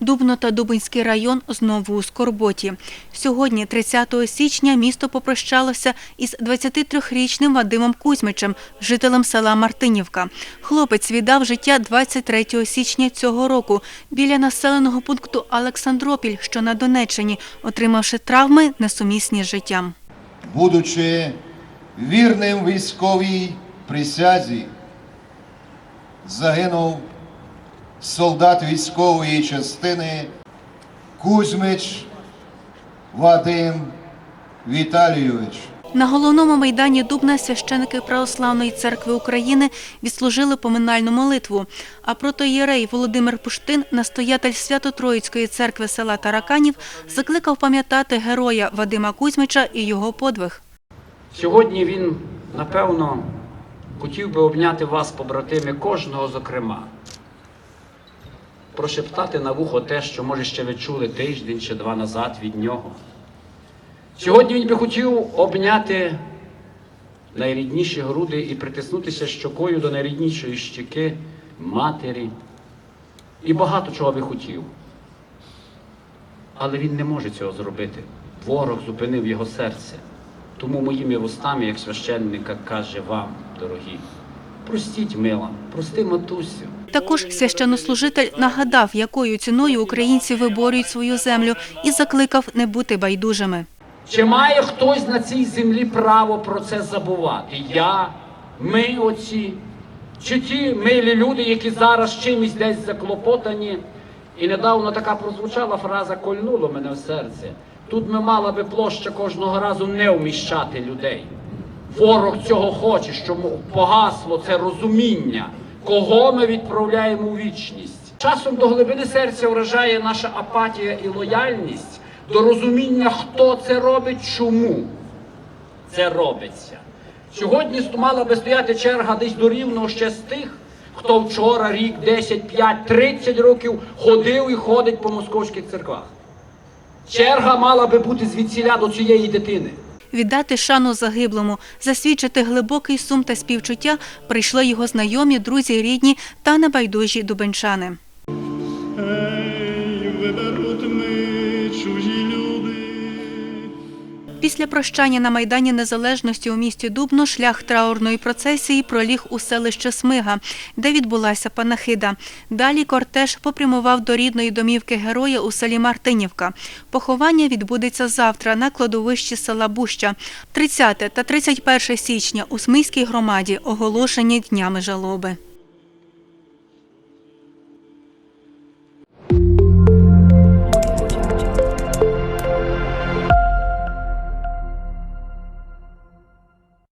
Дубно та Дубинський район знову у скорботі. Сьогодні, 30 січня, місто попрощалося із 23-річним Вадимом Кузьмичем, жителем села Мартинівка. Хлопець віддав життя 23 січня цього року біля населеного пункту Олександропіль, що на Донеччині, отримавши травми, несумісні з життям. будучи вірним військовій присязі, загинув солдат військової частини Кузьмич Вадим Віталійович. На головному майдані Дубна священики Православної церкви України відслужили поминальну молитву. А протоєрей Володимир Пуштин, настоятель Свято-Троїцької церкви села Тараканів, закликав пам'ятати героя Вадима Кузьмича і його подвиг. Сьогодні він, напевно, хотів би обняти вас, побратими, кожного зокрема, прошептати на вухо те, що, може, ще ви чули тиждень чи два назад від нього. Сьогодні він би хотів обняти найрідніші груди і притиснутися щокою до найріднішої щеки матері. І багато чого би хотів. Але він не може цього зробити. Ворог зупинив його серце. Тому моїми вустами, як священника, каже вам, дорогі, простіть мила, прости матусю. Також священнослужитель нагадав, якою ціною українці виборюють свою землю, і закликав не бути байдужими. Чи має хтось на цій землі право про це забувати? Я, ми оці, чи ті милі люди, які зараз чимось десь заклопотані. І недавно така прозвучала фраза кольнуло мене в серце. Тут ми мала би площа кожного разу не вміщати людей. Ворог цього хоче, щоб погасло це розуміння, кого ми відправляємо у вічність. Часом до глибини серця вражає наша апатія і лояльність до розуміння, хто це робить, чому це робиться. Сьогодні мала би стояти черга десь до рівного ще з тих, хто вчора рік, 10, 5, 30 років ходив і ходить по московських церквах. Черга мала би бути звідсіля до цієї дитини. Віддати шану загиблому, засвідчити глибокий сум та співчуття прийшли його знайомі, друзі, рідні та небайдужі дубенчани. Після прощання на Майдані Незалежності у місті Дубно шлях траурної процесії проліг у селище Смига, де відбулася панахида. Далі кортеж попрямував до рідної домівки героя у селі Мартинівка. Поховання відбудеться завтра на кладовищі села Буща. 30 та 31 січня у Смийській громаді оголошені днями жалоби.